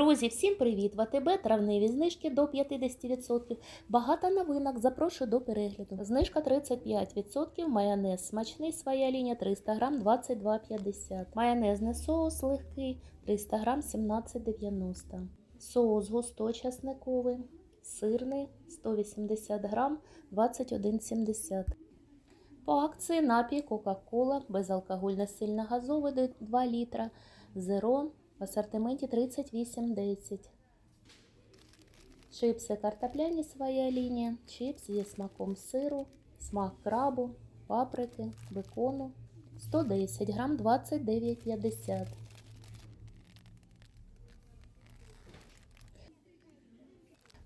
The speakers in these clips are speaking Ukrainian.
Друзі, всім привіт! В АТБ травневі знижки до 50%. Багато новинок. Запрошую до перегляду. Знижка 35%. Майонез смачний, своя лінія 300 грам 22,50. Майонезний соус легкий 300 грам 17,90. Соус густо-часниковий, сирний 180 грам 21,70. По акції напій Кока-Кола безалкогольне сильно газовий 2 літра. Зеро в асортименті 38,10. Чипси картопляні своя лінія. Чипс зі смаком сиру, смак крабу, паприки, бекону. 110 грам 29,50.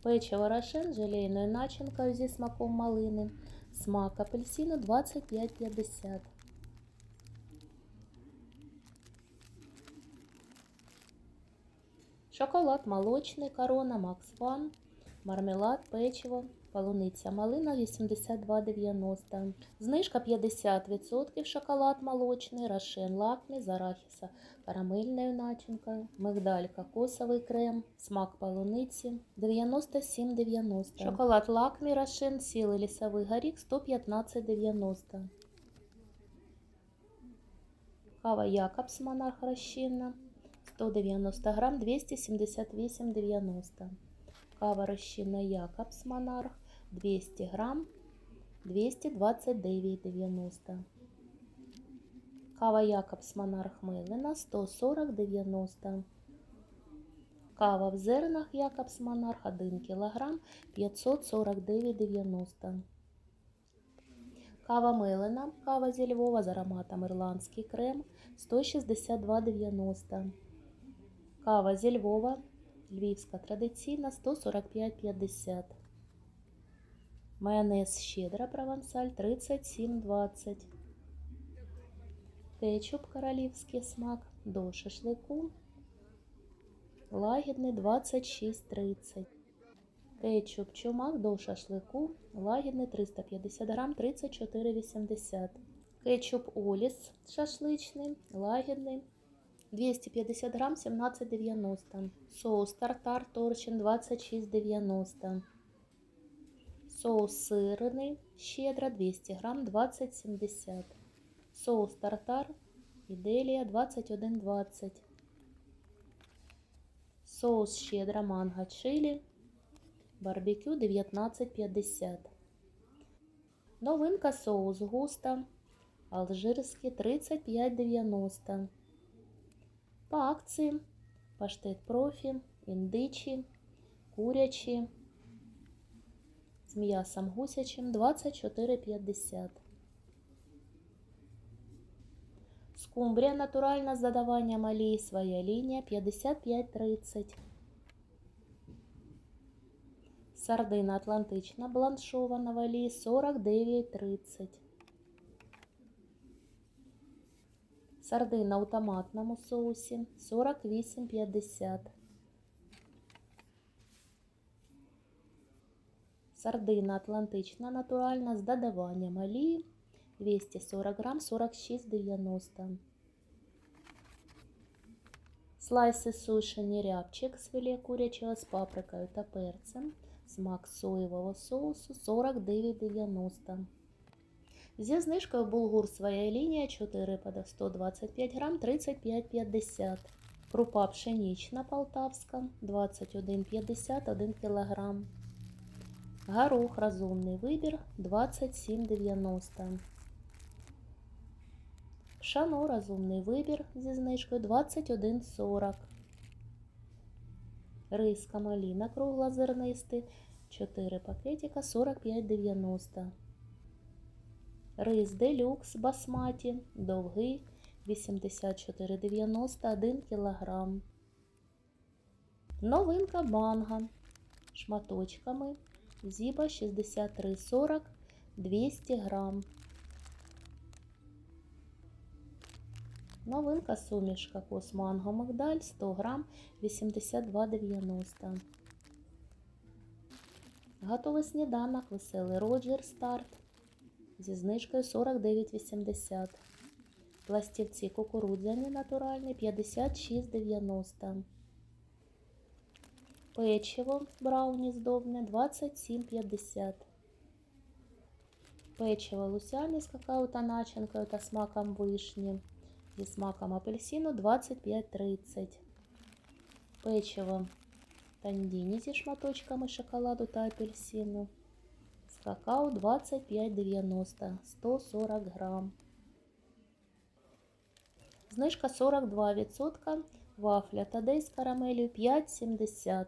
Печиво рошен желейною начинкою зі смаком малини. Смак апельсину 25,50. Шоколад молочний, корона, Макс Ван, мармелад, печиво, полуниця малина 82,90. Знижка 50%, шоколад молочний, рошен лакмі з арахіса карамельною начинкою, мигдаль кокосовий крем, смак полуниці 97,90. Шоколад лакмі рошен, сілий лісовий горіх 115,90. Кава Якобс монарх розчинна 190 грам 278,90. Кава розчинна Якобс Монарх 200 грам 229,90. Кава Якобс Монарх Мелина 140,90. Кава в зернах Якобс Монарх 1 кг 549,90. Кава Мелина, кава зі Львова з ароматом ірландський крем 162,90. Кава зі Львова, львівська традиційна 145,50. Майонез щедра провансаль 37,20. Кетчуп королівський смак до шашлику. Лагідний 26,30. Кетчуп чумак до шашлику. Лагідний 350 грам 34,80. Кетчуп Оліс шашличний, лагідний 250 грам 17,90. Соус тартар торчин 26,90. Соус сирний щедра 200 грам 20,70. Соус тартар Іделія 21,20. Соус щедра манго чилі барбекю 19,50. Новинка соус густа алжирський 35,90. По акції паштет профі, індичі, курячі, з м'ясом гусячим 24,50. Скумбрія натуральна з додаванням олії, своя лінія 55,30. Сардина атлантична бланшована в олії 49,30. Сардина у томатному соусі 48,50. Сардина атлантична натуральна з додаванням олії 240 грам 46,90. Слайси сушені рябчик з філе курячого з паприкою та перцем. Смак соєвого соусу 49,90. Зі знижкою булгур своя лінія 4 пода 125 грам 35,50. Крупа пшенічна полтавська 21,50 1 кг. Горох розумний вибір 27,90. Пшано розумний вибір зі знижкою 21,40. Рис камаліна круглозернистий 4 пакетика 45,90. Рис делюкс басматі довгий 84,91 кг. Новинка манго шматочками зіба 63,40 200 грам. Новинка суміш кокос манго мигдаль 100 грам 82,90. Готовий сніданок веселий Роджер старт зі знижкою 49,80. Пластівці кукурудзяні натуральні 56,90. Печиво брауні здобне 27,50. Печиво лусяні з какао та начинкою та смаком вишні. Зі смаком апельсину 25,30. Печиво тандіні зі шматочками шоколаду та апельсину. Какао 25,90 140 грам. Знижка 42%. Вафля Тадей з карамелью 5,70.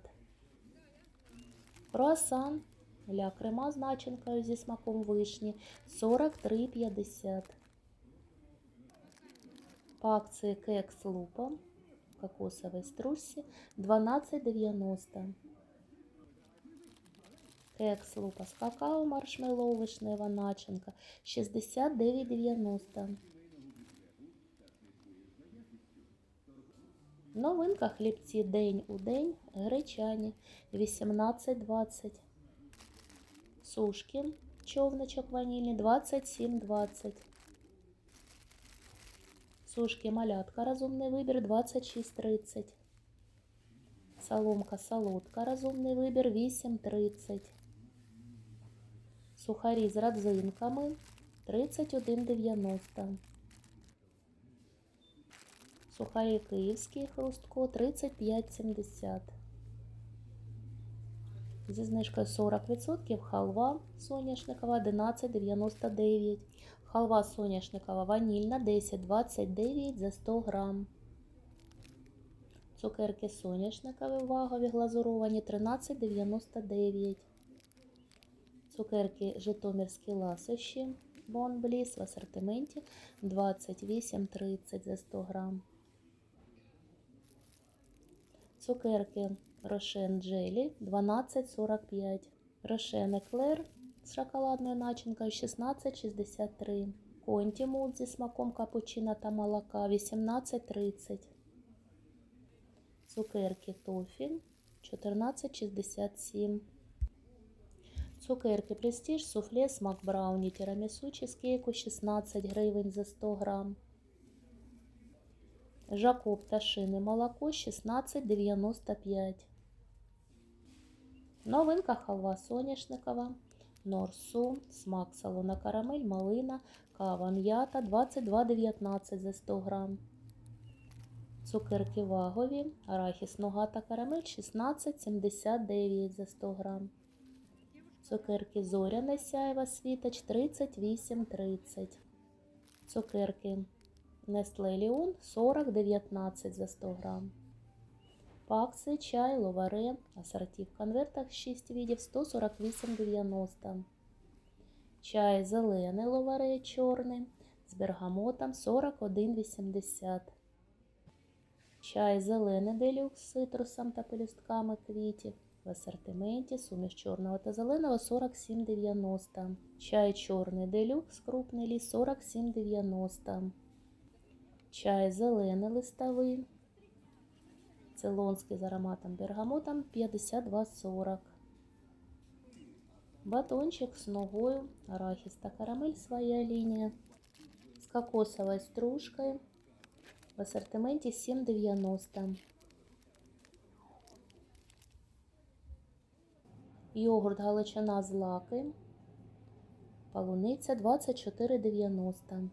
Круасан ля крема з начинкою зі смаком вишні 43,50. По акції кекс лупа в кокосовій стружці 12,90. Кекс лупа з какао маршмеллоу вишнева начинка 69,90. Новинка хлібці день у день гречані 18,20. Сушки човничок ванільний 27,20. Сушки малятка розумний вибір 26,30. Соломка солодка розумний вибір 8,30. Сухарі з родзинками 31,90. Сухарі київські хрустко 35,70. Зі знижкою 40% халва соняшникова 11,99. Халва соняшникова ванільна 10,29 за 100 грам. Цукерки соняшникові вагові глазуровані 13,99. Цукерки житомирські ласощі Бон Бліс в асортименті 28,30 за 100 грам. Цукерки Рошен Джелі 12,45. Рошен Еклер з шоколадною начинкою 16,63. Конті Мулт зі смаком капучино та молока 18,30. Цукерки Тофі 14,67. Цукерки Престиж, суфле, смак брауні, тірамісу, чизкейку 16 гривень за 100 грам. Жакоб пташине молоко 16,95. Новинка халва соняшникова. Норсу, смак салона карамель, малина, кава м'ята 22,19 за 100 грам. Цукерки вагові, арахіс нога та карамель 16,79 за 100 грам. Цукерки зоряне сяєва світоч 38,30. Цукерки Nestle Leon 40,19 за 100 грам. Пакси, чай, ловаре, асорті в конвертах 6 видів 148,90. Чай зелений ловаре чорний з бергамотом 41,80. Чай зелений делюкс з цитрусом та пелюстками квітів. В асортименті суміш чорного та зеленого 47,90. Чай чорний делюкс крупний ліс 47,90. Чай зелений листовий. Цейлонський з ароматом бергамотом 52,40. Батончик з ногою, арахіс та карамель своя лінія. З кокосовою стружкою. В ассортименте 7,90. Йогурт галичина з лаки. Полуниця 24,90.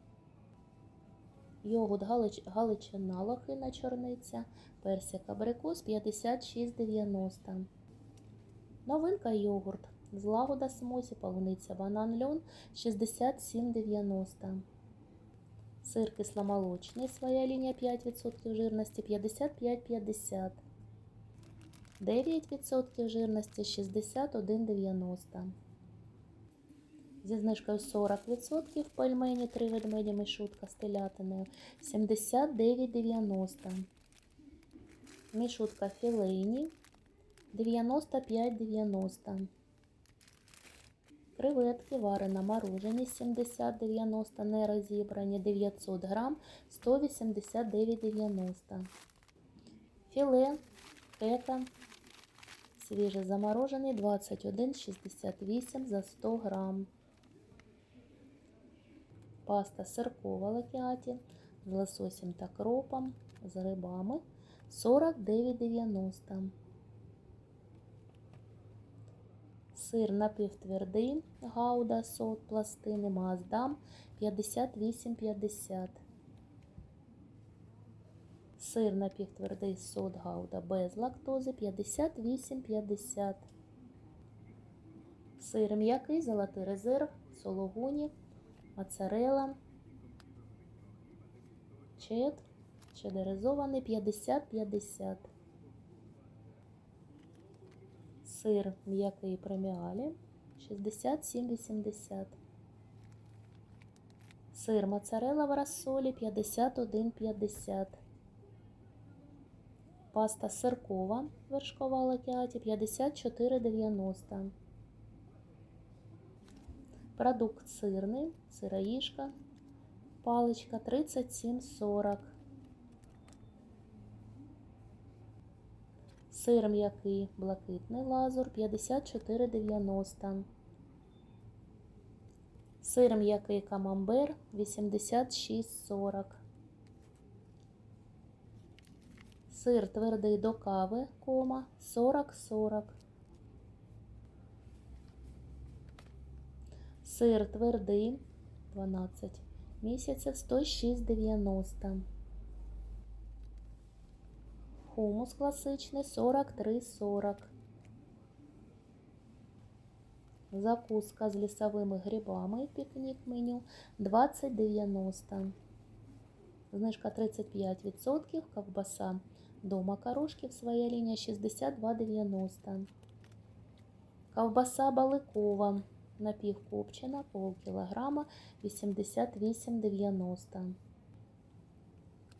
Йогурт галич... галичина лохина чорниця. Персик абрикос 56,90. Новинка йогурт. З лагода смузі, полуниця банан льон 67,90. Сир кисломолочний, своя лінія 5% жирності 55,50. 9% жирності 61,90. Зі знижкою 40% пельмені 3 ведмеді мішутка з телятиною 79,90. Мішутка філейні 95,90. Креветки варена морожені 70-90, не розібрані 900 грам 189,90. Філе фета свіже заморожений 21,68 за 100 грам. Паста сиркова лакіаті з лососем та кропом, з рибами 49,90. Сир напівтвердий, гауда, сот, пластини, маасдам 58,50. Сир напівтвердий сот гауда без лактози 58,50. Сир м'який, золотий резерв, сологуні, моцарелла, чед, чедеризований 50-50. Сир м'який преміалі 67,80. Сир моцарелла в розсолі 51,50. Паста сиркова вершкова лакіаті 54,90. Продукт сирний, сироїжка, паличка 37,40. Сир м'який блакитний лазур 54,90. Сир м'який камамбер 86,40. Сир твердий до кави, кома 40,40. Сир твердий 12 місяців 106,90. Хумус класичний 43,40. Закуска з лісовими грибами пікнік меню 20,90. Знижка 35%. Ковбаса до макарошків своя лінія 62,90. Ковбаса баликова напівкопчена пол кілограма 88,90.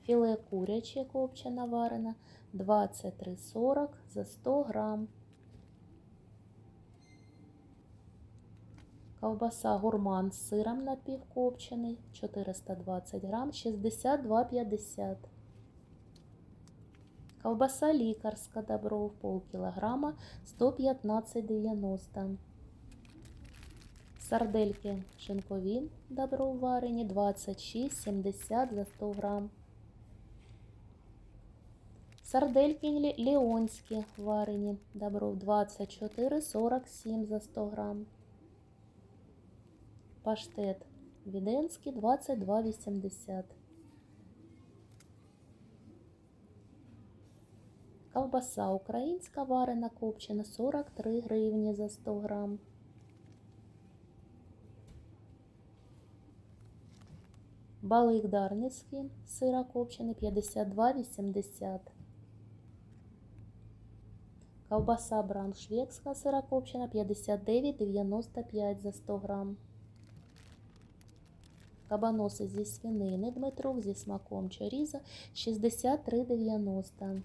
Філе куряче копчена варена 23,40 за 100 грам. Ковбаса гурман з сиром напівкопчений 420 грам 62,50. Ковбаса лікарська добров пол кілограма 115,90. Сардельки шинкові добров варені 26,70 за 100 грам. Сардельки ле- леонські варені добров 24,47 за 100 грам. Паштет віденський 22,80. Ковбаса українська варена копчена 43 гривні за 100 грам. Балик дарницький сира копчений 52,80. Ковбаса брауншвейгська сира копчена 59,95 за 100 грам. Кабаноси зі свинини Дмитрук зі смаком чоріза 63,90.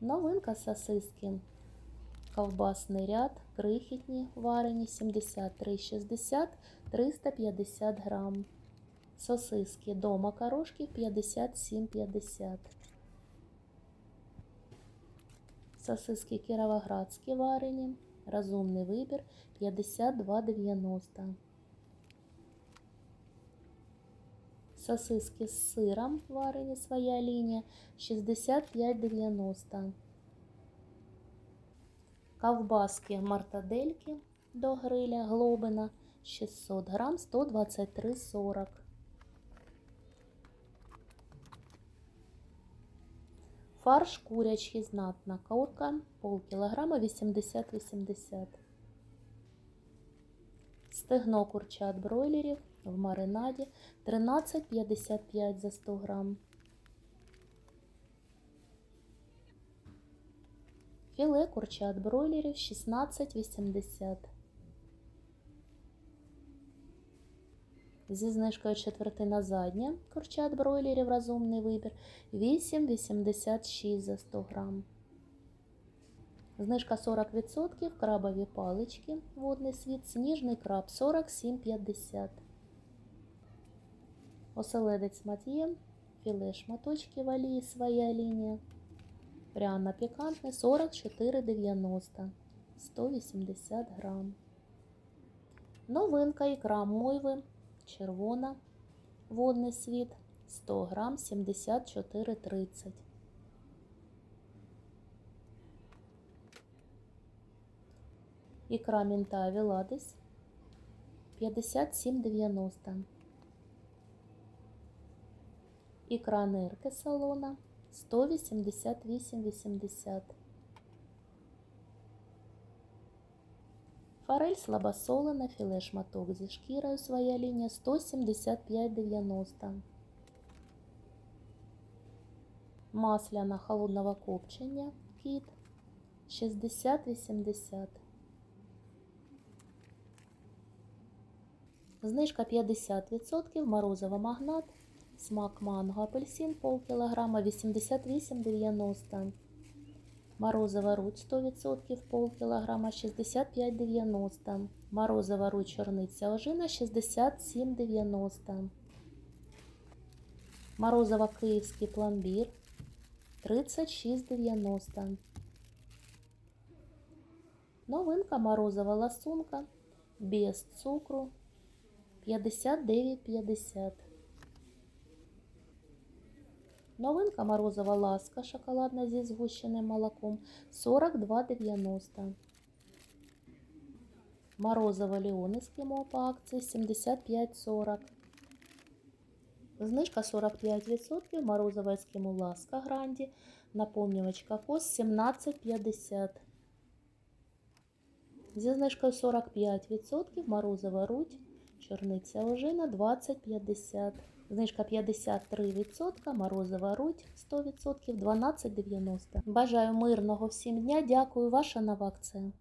Новинка сосиски. Ковбасний ряд, крихітні варені 73,60 350 грам. Сосиски до макарошків 57,50. Сосиски кіровоградські варені. Розумний вибір 52,90. Сосиски з сиром варені своя лінія 65,90. Ковбаски мартадельки до гриля глобина 600 грам 123,40. Фарш курячий знатна курка полкілограма 80-80. Стегно курчат бройлерів в маринаді 13,55 за 100 грам. Філе курчат бройлерів 16,80. Зі знижкою четвертина задня курчат бройлерів розумний вибір 8,86 за 100 грам. Знижка 40%, крабові палички, водний світ, сніжний краб 47,50. Оселедець мат'є, філе шматочки валії, своя лінія. Пряно пікантний 44,90, 180 грам. Новинка ікра мойви, червона, водний світ, 100 грам, 74,30. Ікра мінта Віладис 57,90. Ікра нирки салона 188,80. Форель слабосолена, філе шматок зі шкірою своя лінія 175,90. Масляна холодного копчення кіт 60,80. Знижка 50%, морозиво магнат, смак манго, апельсин пол кілограма 88,90. Морозиво руть 100% пол кілограма 65,90. Морозиво руть чорниця ожина 67,90. Морозиво київський пломбір 36,90. Новинка морозова ласунка без цукру 59,50. Новинка морозова ласка шоколадна зі згущеним молоком 42,90. Морозиво Леон ескімо по акції 75,40. Знижка 45%. Морозиво ескімо ласка гранді. Наповнювач кокос 17,50. Зі знижкою 45% морозиво руть, чорниця ожина 20,50. Знижка 53%, морозова руть 100%, 12,90. Бажаю мирного всім дня. Дякую, ваша нова акція.